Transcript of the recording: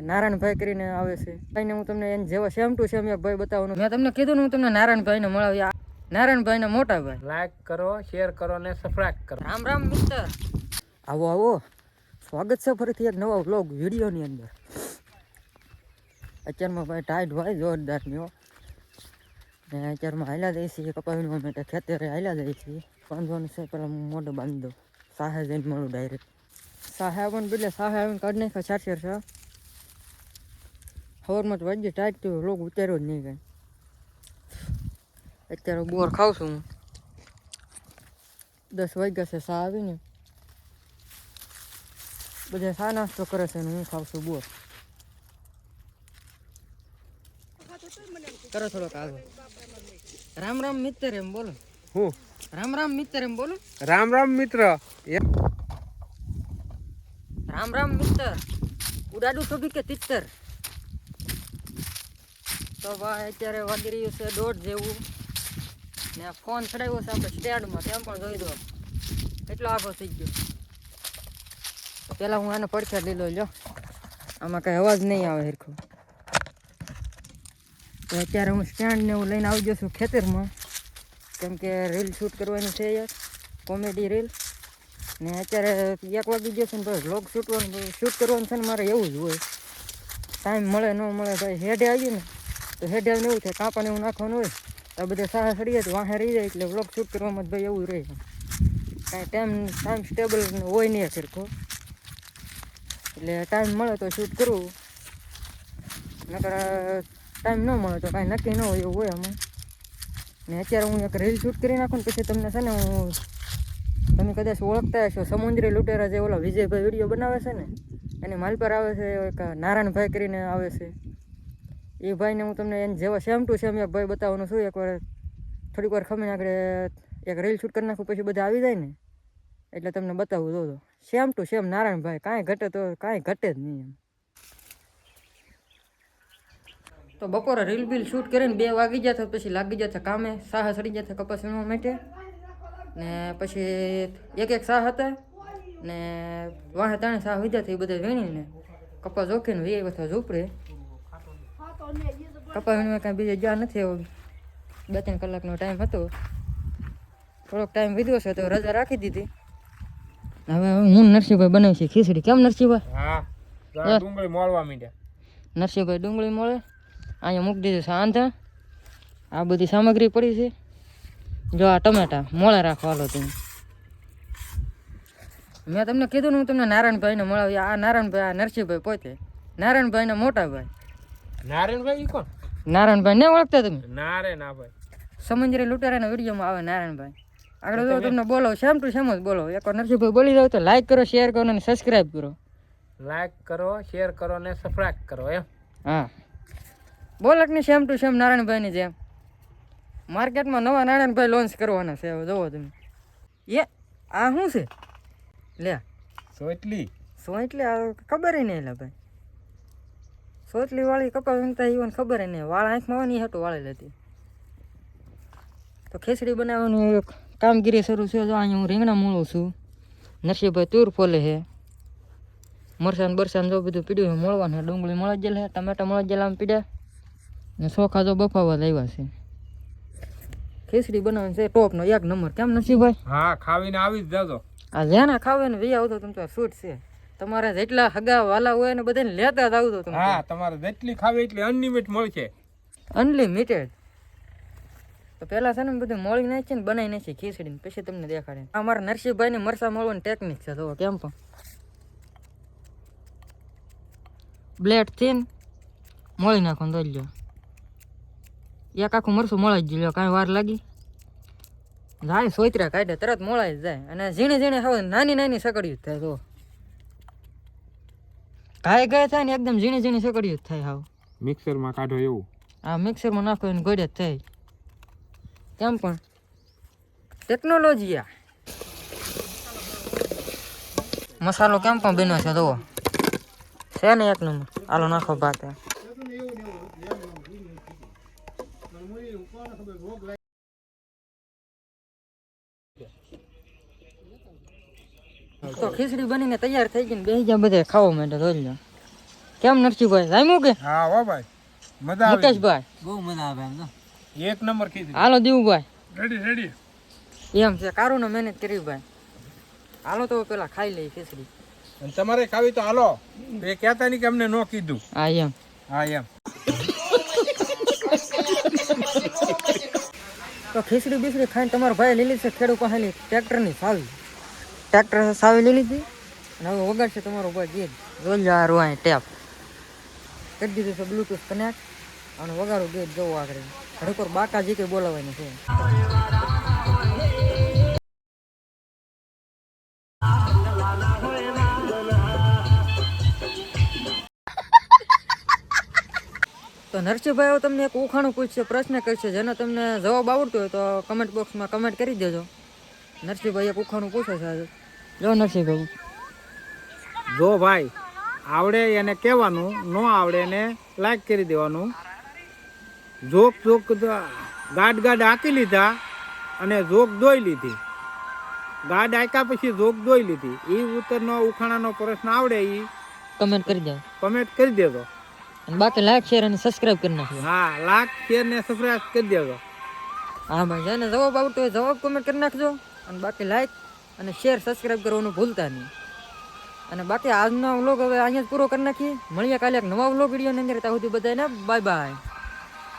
નારાયણભાઈ કરીને આવે છે. ભાઈને હું તમને એને જેવા સેમ ટુ સેમ એક ભાઈ બતાવવાનું મેં તમને કીધું હું તમને નારાયણભાઈને મળાવી. નારાયણભાઈ ને મોટા ભાઈ. લાઈક કરો શેર કરો ને સબસ્ક્રાઇબ કરો. રામ રામ મિસ્ટર. આવો આવો. સ્વાગત છે ફરીથી એક નવા વ્લોગ વિડીયોની અંદર. અત્યારમાં ભાઈ ટાઈટ હોય જોરદારની હો. ને અત્યારમાં હાલ્યા જઈએ છીએ કપાવીને માટે ખેતરે હાલ્યા જઈએ છીએ. બાંધવાનું છે પેલા મોઢું બાંધી દઉં. સાહે જઈને મળું ડાયરેક્ટ સાહે આવવાનું બદલે સાહે આવીને કાઢી નાખ્યા ચાર ચાર છે સવારમાં તો વાગ્યે ટાઈટ થયો લોક ઉતાર્યો જ નહીં કાંઈ. અત્યારે બોર ખાઉં છું. હું દસ વાગ્યા છે સા આવીને. બધા સા નાસ્તો કરે છે ને હું ખાઉં છું બોર. કરો થોડોક આગળ રામ રામ મિત્ર એમ બોલો. હું? રામ રામ મિત્ર એમ બોલો. રામ રામ મિત્ર. રામ રામ મિત્ર. ઉડાડું તો કે તિત્તર? તો ભાઈ અત્યારે વાગી રહ્યું છે દોઢ જેવું. ને ફોન ચડાવ્યો છે આપણે સ્ટેન્ડમાં, તેમ પણ જોઈ દો કેટલો આગો થઈ ગયો. પહેલાં હું આને પડખે લીધો લ્યો. આમાં કાંઈ અવાજ નહીં આવે હરખો. તો અત્યારે હું સ્ટેન્ડ ને એવું લઈને આવી ગયો છું ખેતરમાં. કેમ કે રીલ શૂટ કરવાની છે યાર, કોમેડી રીલ. ને અત્યારે એક વાગી ગયો છે ને ભાઈ વ્લોગ શૂટવાનું, શૂટ કરવાનું છે ને મારે એવું જ હોય. ટાઈમ મળે ન મળે ભાઈ હેડે આવ્યું ને. તો હેડે આવીને એવું છે કાપાને એવું નાખવાનું હોય, તો બધા સાહા સડી તો વાહે રહી જાય એટલે વ્લોગ શૂટ કરવામાં જ ભાઈ એવું રહે કાંઈ ટાઈમ ટાઈમ સ્ટેબલ હોય નહીં સરખો એટલે ટાઈમ મળે તો શૂટ કરવું નકર ટાઈમ ન મળે તો કાંઈ નક્કી ન હોય એવું હોય અમે ને અત્યારે હું એક રીલ શૂટ કરી નાખું ને પછી તમને છે ને હું, તમે કદાચ ઓળખતા હશો, સમુદ્રી લૂંટેરા જે ઓલા વિજયભાઈ વીડિયો બનાવે છે ને, એની માલ પર આવે છે, એક નારાયણભાઈ કરીને આવે છે. એ ભાઈને હું તમને એને જેવા સેમ ટુ સેમ એક ભાઈ બતાવવાનું છું. એકવાર થોડીક વાર ખમીને આગળ એક રીલ શૂટ કરી નાખું, પછી બધા આવી જાય ને, એટલે તમને બતાવું જો સેમ ટુ સેમ નારાયણભાઈ, કાંઈ ઘટે તો, કાંઈ ઘટે જ નહીં એમ. તો બપોરે રીલ બિલ શૂટ કરીને બે વાગી ગયા તો પછી લાગી જતા કામે સાહ સડી જતા કપાસ વીણવા માટે. ને પછી એક એક સાહ હતા, ને વાહે ત્રણે સાહ વિધા એ બધા વીણીને કપાસ જોખીને વી વખત ઝૂપડે. કપાસ વીણવા કાંઈ બીજે જવા નથી એવો. બે ત્રણ કલાકનો ટાઈમ હતો. થોડોક ટાઈમ વીધ્યો છે તો રજા રાખી દીધી. હવે હું નરસિંહભાઈ બનાવી છે ખીચડી. કેમ નરસિંહભાઈ? ડુંગળી મોળવા માંડ્યા. નરસિંહભાઈ ડુંગળી મળે. અહીંયા મૂકી દીધું છે આંધા. આ બધી સામગ્રી પડી છે. જો આ ટમેટા. મોળા રાખો હાલો તમે. મેં તમને કીધું ને હું તમને નારાયણભાઈને મળાવી. આ નારાયણભાઈ આ નરસિંહભાઈ પોતે. નારાયણભાઈના મોટા ભાઈ નારાયણભાઈ કોણ? નારાયણભાઈ ને ઓળખતા તમે? નારે ના ભાઈ. સમંજરે લૂંટારાના વિડીયોમાં આવે નારાયણભાઈ. આગળ જો તમને બોલો સેમ ટુ સેમ જ બોલો. એકવાર નરસિંહભાઈ બોલી રહ્યો તો લાઈક કરો શેર કરો અને સબસ્ક્રાઇબ કરો. લાઈક કરો શેર કરો ને સબસ્ક્રાઇબ કરો એમ. હા. બોલની સેમ ટુ સેમ નારાયણભાઈની જેમ. માર્કેટમાં નવા નારાયણભાઈ લોન્ચ કરવાના છે જોવો તમે. એ આ શું છે? લે સોટલી સો એટલે આ ખબર નહીં લે ભાઈ. સોટલી વાળી કપા વીણતા ઈવન ખબર નહીં વાળ આંખમાં હોય ને હતું વાળી હતી. તો ખીચડી બનાવવાની એક કામગીરી શરૂ છે જો અહીંયા હું રીંગણા મૂળું છું. નરસિંહભાઈ તુર ફોલે છે મરસાન બરસાન જો બધું પીડ્યું છે મળવાનું ડુંગળી મળી છે ટમેટા મળી આમ પીડ્યા. ને ચોખા જો બફાવા લાવ્યા છે. ખીચડી બનાવવાની છે ટોપનો એક નંબર. કેમ નરસિંહભાઈ? હા ખાવીને આવી જ જાજો. આ જેના ખાવે ને વી આવતો તમે તો શૂટ છે. તમારે જેટલા હગા વાલા હોય ને બધાને લેતા જ આવતો તમે. હા તમારે જેટલી ખાવી એટલી અનલિમિટ મળશે. અનલિમિટેડ તો પહેલા છે ને બધું મળી નાખી ને બનાવી નાખી ખીચડી ને પછી તમને દેખાડે. અમારા મારા નરસિંહભાઈ ને મરસા મળવાની ટેકનિક છે તો કેમ પણ. બ્લેડથી મળી નાખો દોઈ લ્યો. એક આખું મરસું મળી જ લ્યો કાંઈ વાર લાગી. જાય સોતરા કાઢે તરત મોળાઈ જાય. અને ઝીણે ઝીણે હવે નાની નાની સકડ્યું થાય તો ગાય ગાય થાય ને એકદમ ઝીણી ઝીણી સકડિયું જ થાય હાવ. મિક્સરમાં કાઢો એવું. આ મિક્સરમાં નાખો એને ગોડે જ થાય. કેમ પણ? ટેકનોલોજી આ. મસાલો કેમ પણ બન્યો છે જુઓ. છે ને એક નંબર. આલો નાખો ભાત તો ખીચડી બનીને તૈયાર થઈ ગઈ ને બેસી ગયા બધા ખાવા માટે જોઈ કેમ નરસિંહભાઈ જામ્યું કે? હા હો ભાઈ. મજા આવે. મુકેશભાઈ. બહુ મજા આવે એમ તો. એક નંબર ખીચડી. હાલો દીવુભાઈ. રેડી રેડી એમ છે કારું ને મહેનત કરી ભાઈ. હાલો તો પેલા ખાઈ લઈ ખીચડી. અને તમારે ખાવી તો હાલો. એ કહેતા નહીં કે અમને ન કીધું. હા એમ. હા એમ. તો ખીચડી બીચડી ખાઈને તમારો ભાઈ લીલી છે ખેડૂત પાસેની ટ્રેક્ટરની સાવી ટ્રેક્ટર સાવી લઈ લીધી. અને હવે વગાડશે તમારો ભાઈ ગીત જોઈ આ રૂવાય ટેપ. કરી દીધું છે બ્લુટૂથ કનેક્ટ અને વગાડું ગીત જોવું આગળ. ઘડીક વાર બાકા જી કંઈ બોલાવવાની છે. તો નરસિંહભાઈ તમને એક ઉખાણું પૂછશે પ્રશ્ન કરશે. જેનો તમને જવાબ આવડતો હોય તો કમેન્ટ બોક્સમાં કમેન્ટ કરી દેજો. નરસિંહભાઈ કુખાનું પૂછે છે. જો નરસિંહભાઈ. જો ભાઈ આવડે એને કહેવાનું ન આવડે એને લાઈક કરી દેવાનું. જોક જોક ગાઢ ગાડ ગાડ હાંકી લીધા અને જોક દોઈ લીધી. ગાડ આંક્યા પછી જોક દોઈ લીધી. એ ઉત્તરનો ઉખાણાનો પ્રશ્ન આવડે એ કમેન્ટ કરી દેજો કમેન્ટ કરી દેજો. અને બાકી લાઈક શેર અને સબસ્ક્રાઇબ કરી નાખજો. હા લાઈક શેર ને સબસ્ક્રાઇબ કરી દેજો. હા ભાઈ જેને જવાબ આવતો હોય જવાબ કમેન્ટ કરી નાખજો. અને બાકી લાઈક અને શેર સબસ્ક્રાઇબ કરવાનું ભૂલતા નહીં. અને બાકી આજનો વ્લોગ હવે અહીંયા જ પૂરો કરી નાખીએ. મળીએ કાલે એક નવા વ્લોગ વિડીયોની અંદર, ત્યાં સુધી બધાને બાય બાય